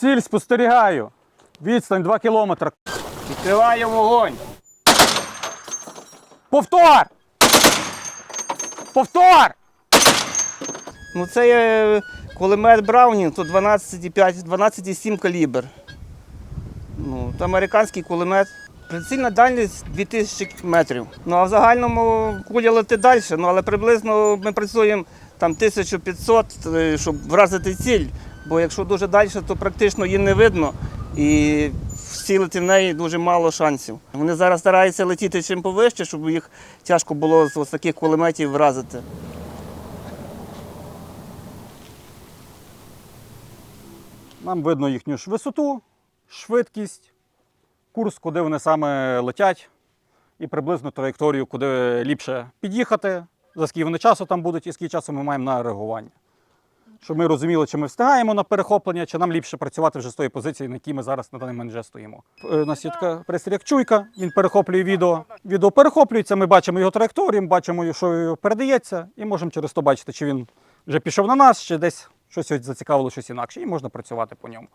Ціль спостерігаю. Відстань 2 кілометри. Відкриваю вогонь. Повтор! Повтор! Ну це є кулемет Браунінг, то 12,5, 12,7 калібр. Ну, то американський кулемет. Прицільна дальність 2000 метрів. Ну а в загальному куля летить далі, ну, але приблизно ми працюємо там 1500, е, щоб вразити ціль. Бо якщо дуже далі, то практично її не видно. І вцілити в неї дуже мало шансів. Вони зараз стараються летіти чим повище, щоб їх тяжко було з ось таких кулеметів вразити. Нам видно їхню ж висоту, швидкість, курс, куди вони саме летять, і приблизно траєкторію, куди ліпше під'їхати, за скільки вони часу там будуть і скільки часу ми маємо на реагування. Щоб ми розуміли, чи ми встигаємо на перехоплення, чи нам ліпше працювати вже з тої позиції, на якій ми зараз на даний момент вже стоїмо. Е, У нас є така пристрій, чуйка, він перехоплює відео. Відео перехоплюється, ми бачимо його траєкторію, бачимо, що передається, і можемо через то бачити, чи він вже пішов на нас, чи десь щось зацікавило, щось інакше, і можна працювати по ньому.